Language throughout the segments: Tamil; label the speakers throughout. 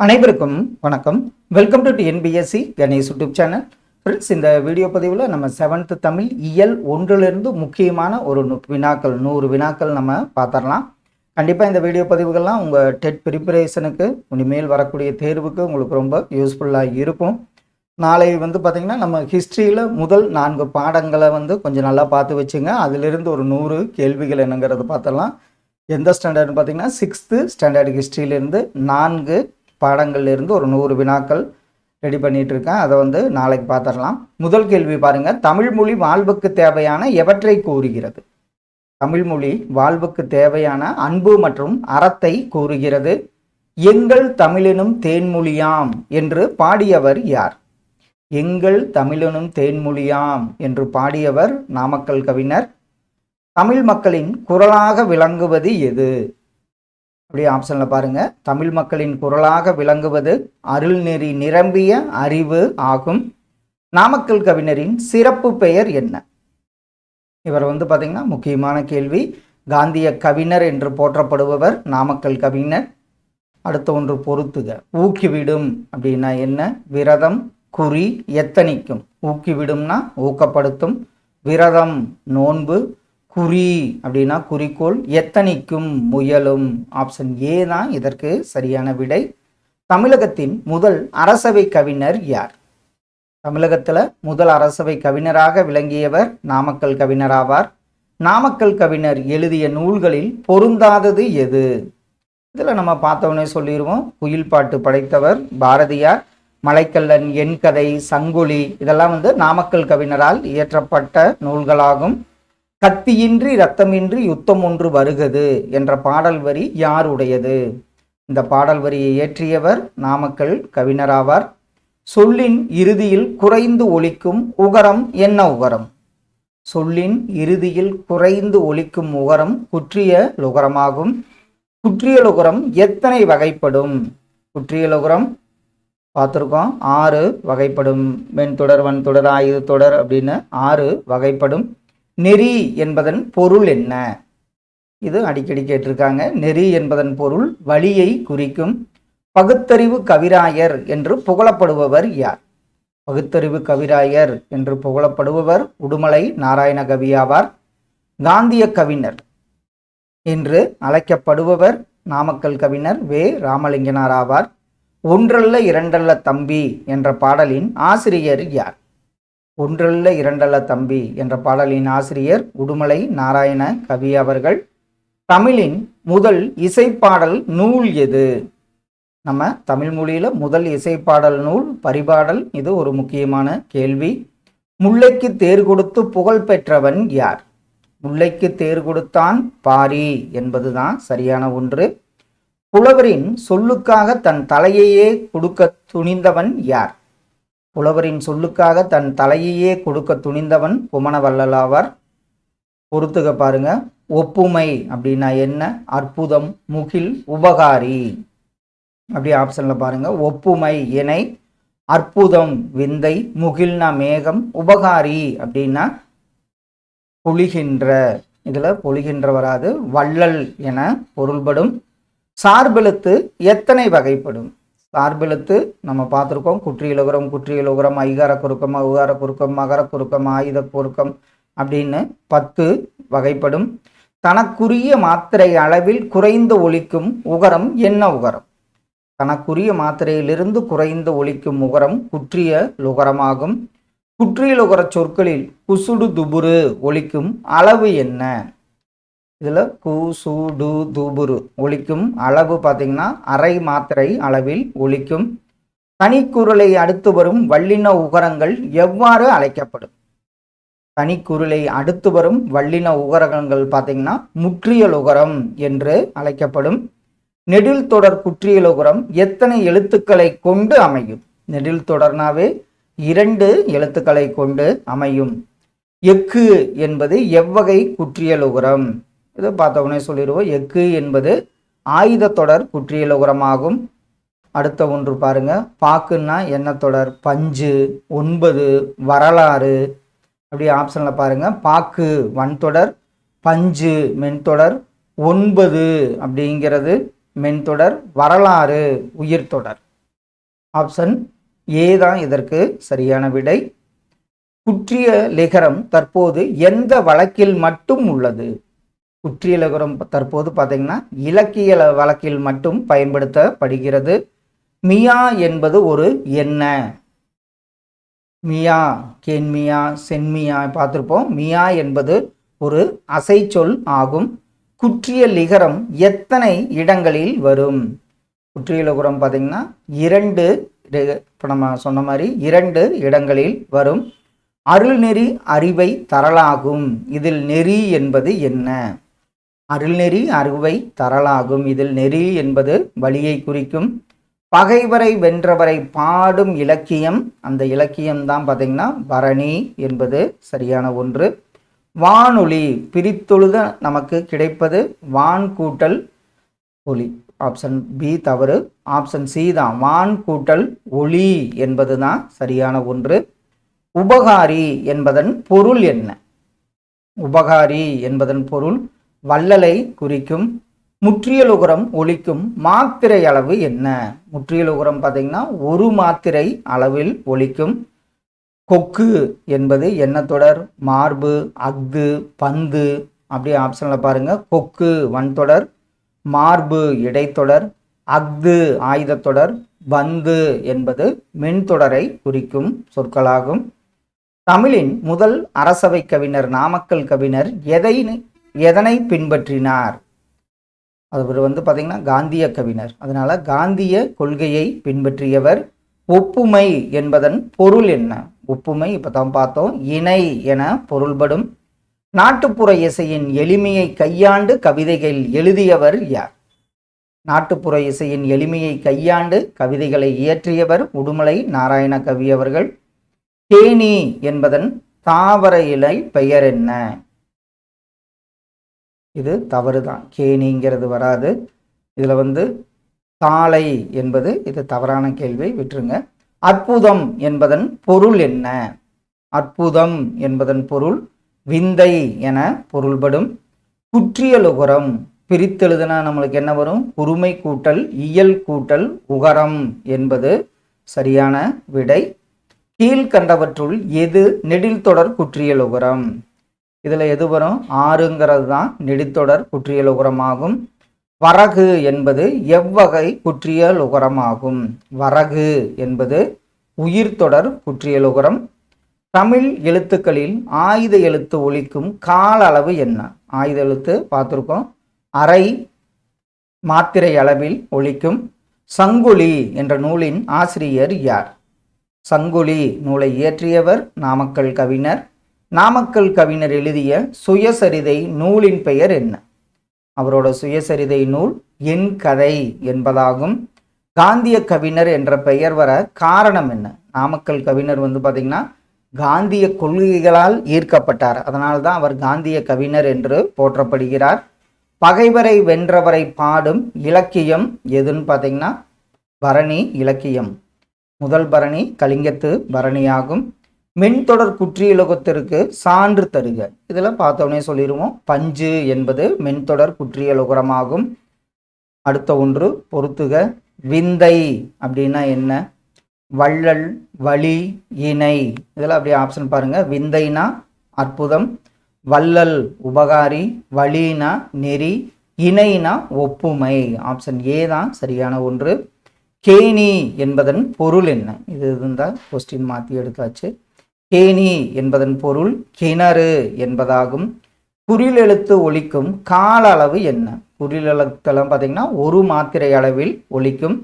Speaker 1: அனைவருக்கும் வணக்கம். Welcome to NPSC Ganesh YouTube channel friends இந்த வீடியோ பதிவில் நம்ம செவன்த்து தமிழ் இயல் ஒன்றிலிருந்து முக்கியமான ஒரு நு- வினாக்கள் நூறு வினாக்கள் நம்ம பார்த்துடலாம். கண்டிப்பாக இந்த வீடியோ பதிவுகள்லாம் உங்கள் டெட் ப்ரிப்பரேஷனுக்கு இனிமேல் வரக்கூடிய தேர்வுக்கு உங்களுக்கு ரொம்ப யூஸ்ஃபுல்லாக இருக்கும். நாளை வந்து பார்த்திங்கன்னா நம்ம ஹிஸ்ட்ரியில் முதல் நான்கு பாடங்களை வந்து கொஞ்சம் நல்லா பார்த்து வச்சுங்க. அதிலிருந்து ஒரு நூறு கேள்விகள் என்னங்கிறது பார்த்துடலாம். எந்த ஸ்டாண்டர்ட்னு பார்த்தீங்கன்னா சிக்ஸ்த்து ஸ்டாண்டர்ட் ஹிஸ்ட்ரியிலேருந்து நான்கு பாடங்கள்லேருந்து ஒரு நூறு வினாக்கள் ரெடி பண்ணிட்டு இருக்கேன் அதை வந்து நாளைக்கு பார்த்துடலாம். முதல் கேள்வி பாருங்கள் தமிழ் மொழி வாழ்வுக்கு தேவையான எவற்றை கூறுகிறது? தமிழ் மொழி வாழ்வுக்கு தேவையான அன்பு மற்றும் அறத்தை கூறுகிறது. எங்கள் தமிழினும் தேன்மொழியாம் என்று பாடியவர் யார்? எங்கள் தமிழினும் தேன்மொழியாம் என்று பாடியவர் நாமக்கல் கவிஞர். தமிழ் மக்களின் குரலாக விளங்குவது எது? அப்படியே ஆப்ஷனில் பாருங்கள் தமிழ் மக்களின் குரலாக விளங்குவது அருள்நெறி நிரம்பிய அறிவு ஆகும். நாமக்கல் கவிஞரின் சிறப்பு பெயர் என்ன? இவர் வந்து பார்த்திங்கன்னா முக்கியமான கேள்வி. காந்திய கவிஞர் என்று போற்றப்படுபவர் நாமக்கல் கவிஞர். அடுத்த ஒன்று பொறுத்துக. ஊக்கிவிடும் அப்படின்னா என்ன? விரதம் குறி எத்தனிக்கும். ஊக்கிவிடும்னா ஊக்கப்படுத்தும். விரதம் நோன்பு குறி அப்படின்னா குறிக்கோள் எத்தனைக்கும் முயலும். ஆப்ஷன் ஏ தான் இதற்கு சரியான விடை. தமிழகத்தின் முதல் அரசவை கவிஞர் யார்? தமிழகத்தில் முதல் அரசவை கவிஞராக விளங்கியவர் நாமக்கல் கவிஞர் ஆவார். நாமக்கல் கவிஞர் எழுதிய நூல்களில் பொருந்தாதது எது? இதில் நம்ம பார்த்தோன்னே சொல்லிடுவோம் குயில் பாட்டு படைத்தவர் பாரதியார் மலைக்கல்லன் என் கதை சங்குலி இதெல்லாம் வந்து நாமக்கல் கவிஞரால் இயற்றப்பட்ட நூல்களாகும். கத்தியின்றி ரத்தமின்றி யுத்தம் ஒன்று வருகிறது என்ற பாடல் வரி யாருடையது? இந்த பாடல் வரியை இயற்றியவர் நாமக்கல் கவிஞராவார் சொல்லின் இறுதியில் குறைந்து ஒலிக்கும் உகரம் என்ன உகரம்? சொல்லின் இறுதியில் குறைந்து ஒலிக்கும் உகரம் குற்றிய லுகரமாகும். குற்றியலுகரம் எத்தனை வகைப்படும்? குற்றியலுகரம் பார்த்துருக்கோம். ஆறு வகைப்படும். மென் தொடர் வன்தொடர் ஆயுத தொடர் அப்படின்னு ஆறு வகைப்படும். நெறி என்பதன் பொருள் என்ன? இது அடிக்கடி கேட்டிருக்காங்க. நெறி என்பதன் பொருள் வழியை குறிக்கும் பகுத்தறிவு கவிராயர் என்று புகழப்படுபவர் யார்? பகுத்தறிவு கவிராயர் என்று புகழப்படுபவர் உடுமலை நாராயண கவியாவார் காந்திய கவிஞர் என்று அழைக்கப்படுபவர் நாமக்கல் கவிஞர் வே. ராமலிங்கனார் ஆவார். ஒன்றல்ல இரண்டல்ல தம்பி என்ற பாடலின் ஆசிரியர் யார்? ஒன்றல்ல இரண்டல்ல தம்பி என்ற பாடலின் ஆசிரியர் உடுமலை நாராயண கவி அவர்கள். தமிழின் முதல் இசைப்பாடல் நூல் எது? நம்ம தமிழ் மொழியில் முதல் இசைப்பாடல் நூல் பரிபாடல் இது ஒரு முக்கியமான கேள்வி. முல்லைக்கு தேர் கொடுத்து புகழ் பெற்றவன் யார்? முல்லைக்கு தேர் கொடுத்தான் பாரி என்பதுதான் சரியான ஒன்று. புலவரின் சொல்லுக்காக தன் தலையையே கொடுக்க துணிந்தவன் யார்? புலவரின் சொல்லுக்காக தன் தலையையே கொடுக்க துணிந்தவன் குமணவல்லலாவார். பொறுத்துக பாருங்க. ஒப்புமை அப்படின்னா என்ன? அற்புதம் முகில் உபகாரி. அப்படி ஆப்ஷனில் பாருங்க. ஒப்புமை இணை அற்புதம் விந்தை முகில்னா மேகம் உபகாரி அப்படின்னா பொழிகின்ற. இதில் பொழிகின்ற வராது. வள்ளல் என பொருள்படும். சார்பெழுத்து எத்தனை வகைப்படும்? சார்பெழுத்து நம்ம பார்த்துருக்கோம். குற்றியலுகரம் குற்றியலுகரம் ஐகார குறுக்கம் அவுகார குறுக்கம் மகர குறுக்கம் ஆயுத குறுக்கம் அப்படின்னு பத்து வகைப்படும். தனக்குரிய மாத்திரை அளவில் குறைந்து ஒழிக்கும் உகரம் என்ன உகரம்? தனக்குரிய மாத்திரையிலிருந்து குறைந்து ஒழிக்கும் உகரம் குற்றிய லுகரமாகும் குற்றியலுகர சொற்களில் குசுடு துபுரு ஒலிக்கும் அளவு என்ன? இதில் கு சு டு துபுரு அளவு பார்த்தீங்கன்னா அரை மாத்திரை அளவில் ஒலிக்கும். தனிக்குரலை அடுத்து வரும் வல்லின உகரங்கள் எவ்வாறு அழைக்கப்படும்? தனிக்குருளை அடுத்து வரும் வல்லின உகரங்கள் பார்த்தீங்கன்னா முற்றியல் உகரம் என்று அழைக்கப்படும். நெடில் தொடர் குற்றியல் உகரம் எத்தனை எழுத்துக்களை கொண்டு அமையும்? நெடில் தொடர்னாவே இரண்டு எழுத்துக்களை கொண்டு அமையும். எக்கு என்பது எவ்வகை குற்றியல் உகரம்? இதை பார்த்தவொடனே சொல்லிடுவோம். எக்கு என்பது ஆயுத தொடர் குற்றியல் உரமாகும். அடுத்த ஒன்று பாருங்க. பாக்குன்னா என்ன தொடர்? பஞ்சு ஒன்பது வரலாறு. அப்படி ஆப்ஷனில் பாருங்க. பாக்கு வன்தொடர். பஞ்சு மென்தொடர். ஒன்பது அப்படிங்கிறது மென்தொடர். வரலாறு உயிர்த்தொடர். ஆப்ஷன் ஏ தான் இதற்கு சரியான விடை. குற்றிய லிகரம் தற்போது எந்த வழக்கில் மட்டும் உள்ளது? குற்றியலகரம் தற்போது பார்த்தீங்கன்னா இலக்கிய வழக்கில் மட்டும் பயன்படுத்தப்படுகிறது. மியா என்பது ஒரு என்ன மியா கேன்மியா சென்மியா பார்த்துருப்போம். மியா என்பது ஒரு அசைச்சொல் ஆகும். குற்றிய லிகரம் எத்தனை இடங்களில் வரும்? குற்றியலகுரம் பார்த்திங்கன்னா பார்த்தீங்கன்னா இரண்டு இப்போ நம்ம சொன்ன மாதிரி இரண்டு இடங்களில் வரும். அருள்நெறி அறிவை தரலாகும். இதில் நெறி என்பது என்ன? அருள்நெறி அறுவை தரலாகும். இதில் நெறி என்பது வழியை குறிக்கும். பகைவரை வென்றவரை பாடும் இலக்கியம். அந்த இலக்கியம் தான் பார்த்தீங்கன்னா பரணி என்பது சரியான ஒன்று. வானொலி பிரித்தொழுத நமக்கு கிடைப்பது வான் கூட்டல் ஒளி ஆப்ஷன் பி தவறு. ஆப்ஷன் சி தான். வான் கூட்டல் ஒளி என்பது தான் சரியான ஒன்று. உபகாரி என்பதன் பொருள் என்ன? உபகாரி என்பதன் பொருள் வள்ளலை குறிக்கும் முற்றியலுகரம் ஒழிக்கும் மாத்திரை அளவு என்ன? முற்றியலுகரம் பார்த்தீங்கன்னா ஒரு மாத்திரை அளவில் ஒழிக்கும். கொக்கு என்பது என்ன தொடர்? மார்பு அஃது பந்து அப்படியே ஆப்ஷனில் பாருங்கள் கொக்கு வன்தொடர் மார்பு இடைத்தொடர் அஃது ஆயுதத்தொடர் பந்து என்பது மென்தொடரை குறிக்கும் சொற்களாகும். தமிழின் முதல் அரசவை கவிஞர் நாமக்கல் கவிஞர் எதை எதனை பின்பற்றினார்? அவர் வந்து பார்த்தீங்கன்னா காந்திய கவிஞர். அதனால காந்திய கொள்கையை பின்பற்றியவர் ஒப்புமை என்பதன் பொருள் என்ன? ஒப்புமை இப்போ தான் பார்த்தோம். இணை என பொருள்படும் நாட்டுப்புற இசையின் எளிமையை கையாண்டு கவிதைகள் எழுதியவர் யார்? நாட்டுப்புற இசையின் எளிமையை கையாண்டு கவிதைகளை இயற்றியவர் உடுமலை நாராயண கவி அவர்கள். தேனி என்பதன் தாவர இலை பெயர் என்ன? இது தவறு தான் கேணிங்கிறது வராது. இதில் வந்து தாளை என்பது இது தவறான கேள்வி விட்டுருங்க. அற்புதம் என்பதன் பொருள் என்ன? அற்புதம் என்பதன் பொருள் விந்தை என பொருள்படும். குற்றியலுகரம் பிரித்தெழுதுனா நம்மளுக்கு என்ன வரும்? குறுமை கூட்டல் இயல் கூட்டல் உகரம் என்பது சரியான விடை. கீழ்கண்டவற்றுள் எது நெடில் தொடர் குற்றியலுகரம்? இதில் எது வரும்? ஆறுங்கிறது தான் நெடித்தொடர் குற்றியல் உகரமாகும். வரகு என்பது எவ்வகை குற்றியல் உகரமாகும். வரகு என்பது உயிர்த்தொடர் குற்றியல் உகரம். தமிழ் எழுத்துக்களில் ஆயுத எழுத்து ஒலிக்கும் கால அளவு என்ன? ஆயுத எழுத்து பார்த்துருக்கோம். அரை மாத்திரை அளவில் ஒழிக்கும் சங்குலி என்ற நூலின் ஆசிரியர் யார்? சங்குலி நூலை இயற்றியவர் நாமக்கல் கவிஞர். நாமக்கல் கவிஞர் எழுதிய சுயசரிதை நூலின் பெயர் என்ன? அவரோட சுயசரிதை நூல் என் கதை என்பதாகும். காந்திய கவிஞர் என்ற பெயர் வர காரணம் என்ன? நாமக்கல் கவிஞர் வந்து பார்த்திங்கன்னா காந்திய கொள்கைகளால் ஈர்க்கப்பட்டார். அதனால் தான் அவர் காந்திய கவிஞர் என்று போற்றப்படுகிறார். பகைவரை வென்றவரை பாடும் இலக்கியம் எதுன்னு பார்த்தீங்கன்னா பரணி இலக்கியம். முதல் பரணி கலிங்கத்து பரணியாகும். மென்தொடர் குற்றியலுகத்திற்கு சான்று தருக. இதில் பார்த்தோன்னே சொல்லிடுவோம் பஞ்சு என்பது மென்தொடர் குற்றியலுகரமாகும். அடுத்த ஒன்று பொறுத்துக விந்தை அப்படின்னா என்ன? வள்ளல் வழி இணை. இதில் அப்படியே ஆப்ஷன் பாருங்க. விந்தைனா அற்புதம். வள்ளல் உபகாரி. வழினா நெறி. இணைனா ஒப்புமை. ஆப்ஷன் ஏ தான் சரியான ஒன்று. கேணி என்பதன் பொருள் என்ன? இது இருந்தால் கொஸ்டின் மாற்றி எடுத்தாச்சு. கேணி என்பதன் பொருள் கிணறு என்பதாகும். குறிலெழுத்து ஒழிக்கும் கால அளவு என்ன? குறிலெழுத்தெல்லாம் பார்த்தீங்கன்னா ஒரு மாத்திரை அளவில் ஒலிக்கும்.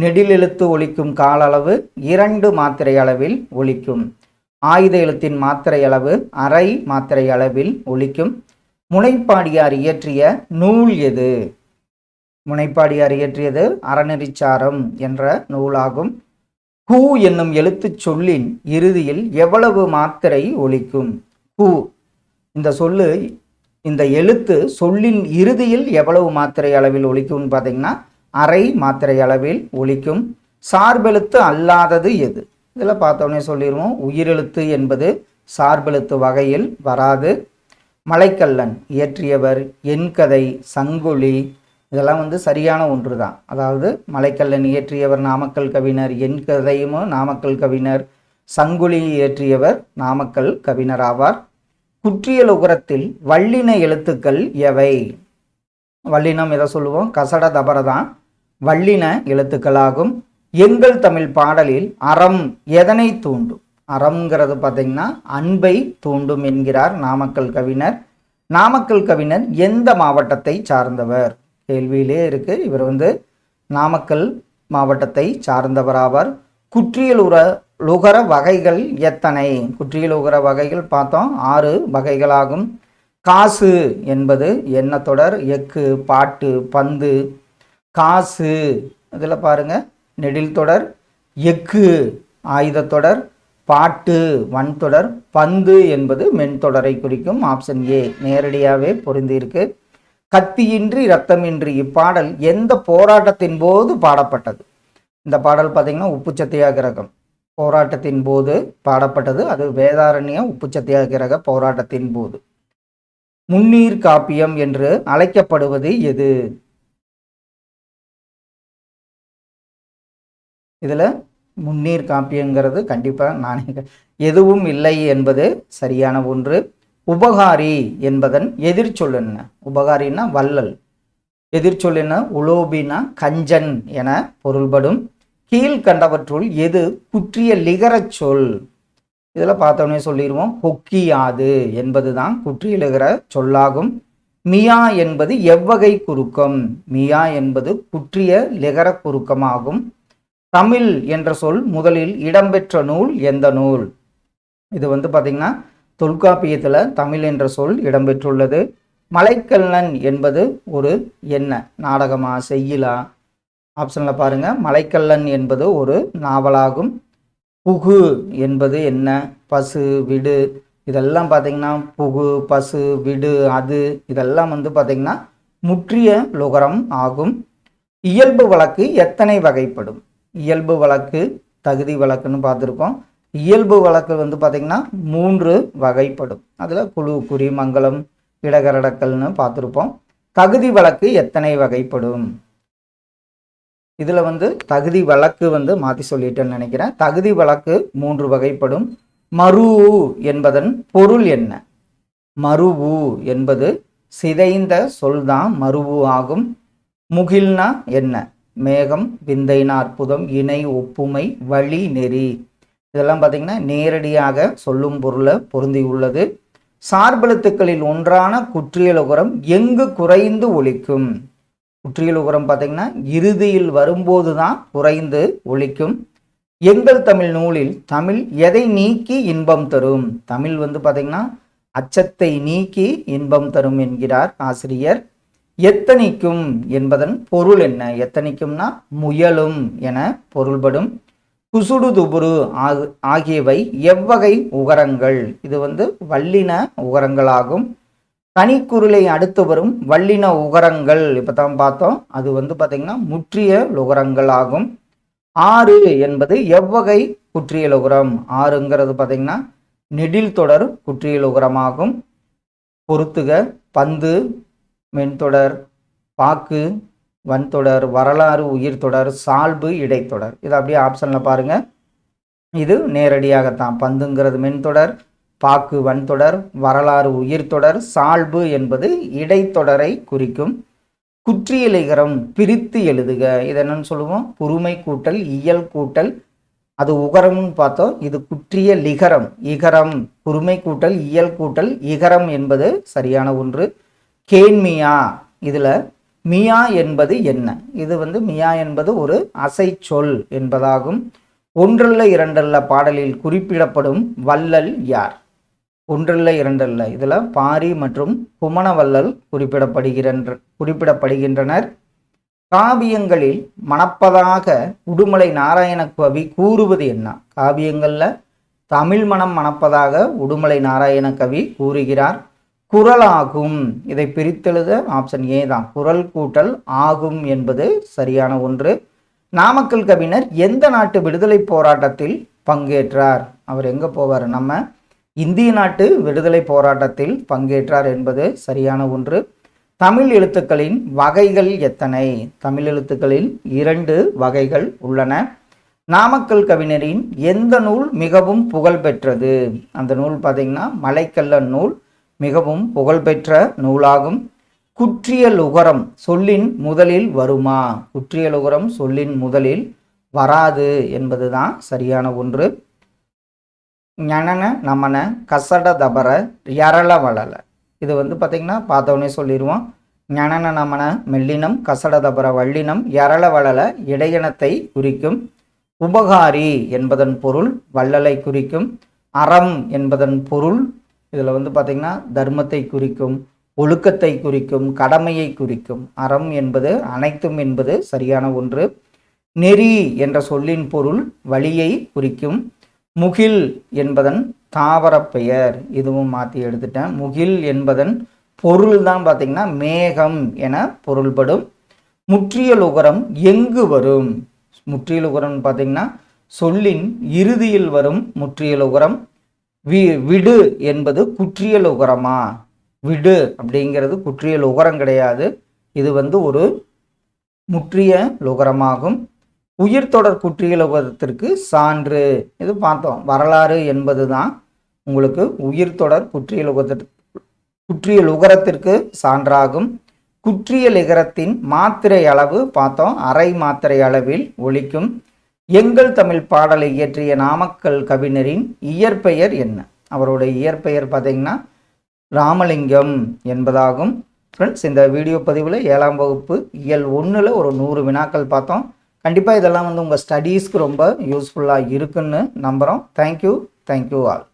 Speaker 1: நெடிலெழுத்து ஒழிக்கும் கால அளவு இரண்டு மாத்திரை அளவில் ஒலிக்கும். ஆயுத எழுத்தின் மாத்திரை அளவு அரை மாத்திரை அளவில் ஒலிக்கும். முனைப்பாடியார் இயற்றிய நூல் எது? முனைப்பாடியார் இயற்றியது அறநெறிச்சாரம் என்ற நூலாகும். ஹூ என்னும் எழுத்துச் சொல்லின் இறுதியில் எவ்வளவு மாத்திரை ஒலிக்கும் ஹூ. இந்த சொல்லு இந்த எழுத்து சொல்லின் இறுதியில் எவ்வளவு மாத்திரை அளவில் ஒலிக்கும்னு பார்த்தீங்கன்னா அரை மாத்திரை அளவில் ஒலிக்கும் சார்பெழுத்து அல்லாதது எது? இதில் பார்த்தோன்னே சொல்லிடுவோம் உயிரெழுத்து என்பது சார்பெழுத்து வகையில் வராது. மலைக்கல்லன் இயற்றியவர் என் கதை இதெல்லாம் வந்து சரியான ஒன்று தான் அதாவது மலைக்கல்லன் இயற்றியவர் நாமக்கல் கவிஞர் என் கதையும் நாமக்கல் கவிஞர் சங்குலி இயற்றியவர் நாமக்கல் கவிஞர் ஆவார். குற்றியல் உகரத்தில் வல்லின எழுத்துக்கள் எவை? வல்லினம் எதை சொல்லுவோம்? கசட தபர தான் வல்லின எழுத்துக்களாகும். எங்கள் தமிழ் பாடலில் அறம் எதனை தூண்டும்? அறம்ங்கிறது பார்த்தீங்கன்னா அன்பை தூண்டும் என்கிறார் நாமக்கல் கவிஞர். நாமக்கல் கவிஞர் எந்த மாவட்டத்தை சார்ந்தவர்? கேள்வியிலே இருக்குது இவர் வந்து நாமக்கல் மாவட்டத்தை சார்ந்தவராவார் குற்றியலுற லுகர வகைகள் எத்தனை? குற்றியலுகர வகைகள் பார்த்தோம். ஆறு வகைகளாகும். காசு என்பது என்ன தொடர்? எக்கு பாட்டு பந்து. காசு இதில் பாருங்கள் நெடில் தொடர். எக்கு ஆயுதத்தொடர் பாட்டு வன்தொடர் பந்து என்பது மென்தொடரை குறிக்கும். ஆப்ஷன் ஏ நேரடியாகவே பொருந்தியிருக்கு. கத்தியின்றி ரத்தமின்றி இப்பாடல் எந்த போராட்டத்தின் போது பாடப்பட்டது? இந்த பாடல் பார்த்தீங்கன்னா உப்பு சத்தியாகிரகம் போராட்டத்தின் போது பாடப்பட்டது. அது வேதாரண்ய உப்பு சத்தியாகிரக போராட்டத்தின் போது. முன்னீர் காப்பியம் என்று அழைக்கப்படுவது எது? இதில் முன்னீர் காப்பியங்கிறது கண்டிப்பாக நானே எதுவும் இல்லை என்பது சரியான ஒன்று. உபகாரி என்பதன் எதிர்ச்சொல் என்ன? உபகாரின்னா வள்ளல். எதிர்ச்சொல் என்ன? உலோபினா கஞ்சன் என பொருள்படும். கீழ்கண்டவற்றுள் எது? குற்றிய லிகரச் சொல். இதில் பார்த்தோன்னே சொல்லிடுவோம் கொக்கியாது என்பது தான் லிகர சொல்லாகும். மியா என்பது எவ்வகை குறுக்கம். மியா என்பது குற்றிய லிகர குறுக்கமாகும். தமிழ் என்ற சொல் முதலில் இடம்பெற்ற நூல் எந்த நூல்? இது வந்து பார்த்திங்கன்னா தொல்காப்பியத்தில் தமிழ் என்ற சொல் இடம்பெற்றுள்ளது. மலைக்கல்லன் என்பது ஒரு என்ன? நாடகமா? செய்யலா ஆப்ஷனில் பாருங்கள் மலைக்கல்லன் என்பது ஒரு நாவலாகும். புகு என்பது என்ன? பசு விடு. இதெல்லாம் பார்த்தீங்கன்னா புகு பசு விடு அது. இதெல்லாம் வந்து பார்த்திங்கன்னா முற்றிய லுகரம் ஆகும். இயல்பு வழக்கு எத்தனை வகைப்படும்? இயல்பு வழக்கு தகுதி வழக்குன்னு பார்த்துருக்கோம். இயல்பு வழக்கு வந்து பார்த்திங்கன்னா மூன்று வகைப்படும். அதில் குழு குறி மங்கலம் இடகரடக்கல்னு பார்த்துருப்போம். தகுதி வழக்கு எத்தனை வகைப்படும்? இதில் வந்து தகுதி வழக்கு வந்து மாற்றி சொல்லிட்டேன்னு நினைக்கிறேன். தகுதி வழக்கு மூன்று வகைப்படும். மரு என்பதன் பொருள் என்ன? மருவு என்பது சிதைந்த சொல்தான் மருவு ஆகும். முகில்னா என்ன? மேகம் விந்தைனா அற்புதம் இணை ஒப்புமை வழி நெறி. இதெல்லாம் பார்த்தீங்கன்னா நேரடியாக சொல்லும் பொருளை பொருந்தியுள்ளது. சார்பெழுத்துக்களில் ஒன்றான குற்றியலுகரம் எங்கு குறைந்து ஒலிக்கும்? குற்றியலுகரம் பார்த்தீங்கன்னா இறுதியில் வரும்போது தான் குறைந்து ஒழிக்கும் எங்கள் தமிழ் நூலில் தமிழ் எதை நீக்கி இன்பம் தரும்? தமிழ் வந்து பார்த்தீங்கன்னா அச்சத்தை நீக்கி இன்பம் தரும் என்கிறார் ஆசிரியர். எத்தனிக்கும் என்பதன் பொருள் என்ன? எத்தனிக்கும்னா முயலும் என பொருள்படும். குசுடு துபுரு ஆகியவை எவ்வகை உகரங்கள். இது வந்து வல்லின உகரங்களாகும். கனிக்குருளை அடுத்து வரும் வல்லின உகரங்கள். இப்போ தான் பார்த்தோம். அது வந்து பார்த்திங்கன்னா முற்றிய உகரங்கள் ஆகும் ஆறு என்பது எவ்வகை குற்றியல் உகரம். ஆறுங்கிறது பார்த்திங்கன்னா நெடில் தொடர் குற்றியல் உகரமாகும். பொருத்துக பந்து மென்தொடர் பாக்கு வன்தொடர் வரலாறு உயிர்த்தொடர் சால்பு இடைத்தொடர். இது அப்படியே ஆப்ஷனில் பாருங்கள் இது நேரடியாகத்தான். பந்துங்கிறது மென்தொடர் பாக்கு வன்தொடர் வரலாறு உயிர்த்தொடர் சால்பு என்பது இடைத்தொடரை குறிக்கும். குற்றியலைகரம் பிரித்து எழுதுக. இது என்னன்னு சொல்லுவோம்? புறுமை கூட்டல் இயல் கூட்டல். அது உகரம்னு பார்த்தோம். இது குற்றிய லிகரம். இகரம் பொறுமை கூட்டல் இயல் கூட்டல். இகரம் என்பது சரியான ஒன்று. கேன்மியா இதில் மியா என்பது என்ன? இது வந்து மியா என்பது ஒரு அசை சொல் என்பதாகும். ஒன்றல்ல இரண்டல்ல பாடலில் குறிப்பிடப்படும் வள்ளல் யார்? ஒன்றல்ல இரண்டல்ல. இதில் பாரி மற்றும் குமணவள்ளல் குறிப்பிடப்படுகின்ற குறிப்பிடப்படுகின்றனர். காவியங்களில் மணப்பதாக உடுமலை நாராயணகவி கூறுவது என்ன? காவியங்களில் தமிழ் மனம் மணப்பதாக உடுமலை நாராயண கவி கூறுகிறார். குரலாகும் இதை பிரித்தெழுத ஆப்ஷன் ஏ தான். குரல் கூட்டல் ஆகும் என்பது சரியான ஒன்று. நாமக்கல் கவிஞர் எந்த நாட்டு விடுதலை போராட்டத்தில் பங்கேற்றார்? அவர் எங்கே போவார்? நம்ம இந்திய நாட்டு விடுதலை போராட்டத்தில் பங்கேற்றார் என்பது சரியான ஒன்று. தமிழ் எழுத்துக்களின் வகைகள் எத்தனை? தமிழ் எழுத்துக்களில் இரண்டு வகைகள் உள்ளன. நாமக்கல் கவிஞரின் எந்த நூல் மிகவும் புகழ்பெற்றது? அந்த நூல் பார்த்தீங்கன்னா மலைக்கல்லன் நூல் மிகவும் புகழ்பெற்ற நூலாகும். குற்றியலுகரம் சொல்லின் முதலில் வருமா? குற்றியலுகரம் சொல்லின் முதலில் வராது என்பதுதான் சரியான ஒன்று. ஞனன நமன கசட தபர யரள வளல. இது வந்து பார்த்திங்கன்னா பார்த்தோன்னே சொல்லிடுவோம் ஞனன நமன மெல்லினம் கசட தபர வள்ளினம் யரள வளல இடையனத்தை குறிக்கும். உபகாரி என்பதன் பொருள் வள்ளலை குறிக்கும். அறம் என்பதன் பொருள் இதில் வந்து பார்த்திங்கன்னா தர்மத்தை குறிக்கும் ஒழுக்கத்தை குறிக்கும் கடமையை குறிக்கும் அறம் என்பது அனைத்தும் என்பது சரியான ஒன்று. நெறி என்ற சொல்லின் பொருள் வழியை குறிக்கும் முகில் என்பதன் தாவர பெயர். இதுவும் மாற்றி எடுத்துட்டேன். முகில் என்பதன் பொருள் தான் பார்த்திங்கன்னா மேகம் என பொருள்படும். முற்றியலுகரம் எங்கு வரும்? முற்றியலுகரம் பார்த்திங்கன்னா சொல்லின் இறுதியில் வரும் முற்றியலுகரம் வி விடு என்பது குற்றியல் உகரமா? விடு அப்படிங்கிறது குற்றியல் உகரம் கிடையாது. இது வந்து ஒரு முற்றிய லுகரமாகும் உயிர்த்தொடர் குற்றியல் உகரத்திற்கு சான்று. இது பார்த்தோம். வரலாறு என்பது தான் உங்களுக்கு உயிர்த்தொடர் குற்றியல் உகரத்திற்கு குற்றியல் உகரத்திற்கு சான்றாகும். குற்றியல் இகரத்தின் மாத்திரை அளவு பார்த்தோம். அரை மாத்திரை அளவில் ஒழிக்கும். எங்கள் தமிழ் பாடலை இயற்றிய நாமக்கல் கவிஞரின் இயற்பெயர் என்ன? அவருடைய இயற்பெயர் பார்த்தீங்கன்னா ராமலிங்கம் என்பதாகும். ஃப்ரெண்ட்ஸ் இந்த வீடியோ பதிவில் ஏழாம் வகுப்பு இயல் ஒன்றில் ஒரு நூறு வினாக்கள் பார்த்தோம். கண்டிப்பாக இதெல்லாம் வந்து உங்கள் ஸ்டடீஸ்க்கு ரொம்ப யூஸ்ஃபுல்லாக இருக்குன்னு நம்புகிறோம் தேங்க்யூ தேங்க்யூ ஆல்